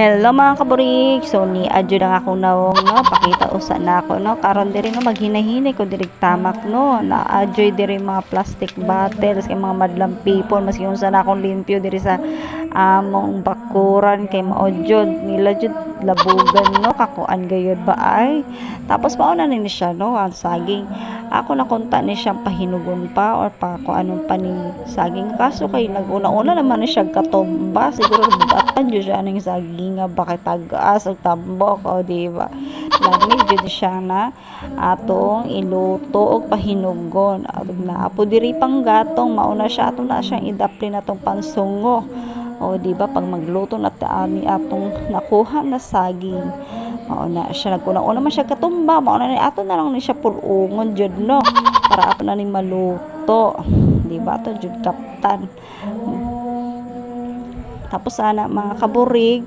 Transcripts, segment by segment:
Hello mga kaburik! So ni adyo na nga akong nawong no, pakita usa na ako no, karon diri no? Maghinahinay ko diri tamak no, na adyo diri mga plastic bottles kay mga madlang people maski unsa na akong limpyo diri sa among bakuran kay maodyod nila jud labugan no kakuan gayud ba ay? Tapos mauna ni siya no ang saging. Ako na kunta ni siya pahinugon pa or pa kung anong pa ni saging? Kaso kay naguna-una naman ni siya katomba siguro bugatan jud siya ning saging nga bakit tagas og tambok o di ba? Lamig jud siya na atong iluto og pahinugon. Ug na apo diri pang gatong mauna siya ato na siyang idapli natong pansungo o di ba pag magluto na ani atong nakuha na saging mao na siya naguna-una man siya katumba mao na ni ato na lang ni siya pulungon jud no? Para ato na ni maluto di ba ato jud kaptan. Tapos sana mga kaburig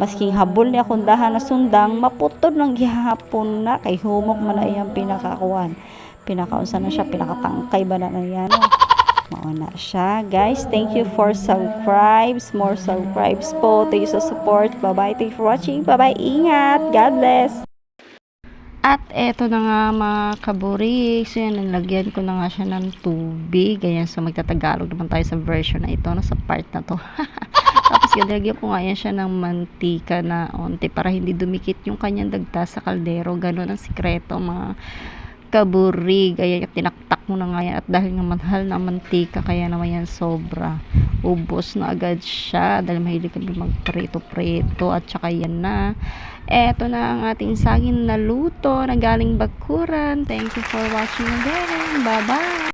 maski habol ni akong dahan na sundang maputod ng gihapon na kay humok man na iyang pinakakuan. Pinakaunsa na siya pinakatangkay ba na na yan no? Mao na siya. Guys, thank you for subscribes. More subscribes po. Thank you sa support. Bye-bye. Thank you for watching. Bye-bye. Ingat. God bless. At eto na nga mga kaburik. So yan, nalagyan ko na nga siya ng tubig. Ayan, so magtatagalog naman tayo sa version na ito, no, sa part na to. Tapos nilagyan ko nga yan siya ng mantika na onte para hindi dumikit yung kanyang dagta sa kaldero. Ganon ang sikreto mga kaburig. Ayan, tinaktak mo na nga yan. At dahil nga mahal na mantika, kaya naman yan sobra. Ubos na agad siya. Dahil mahilig kami magprito-prito. At saka yan na. Eto na ang ating saging na luto na galing bakuran. Thank you for watching again. Bye-bye!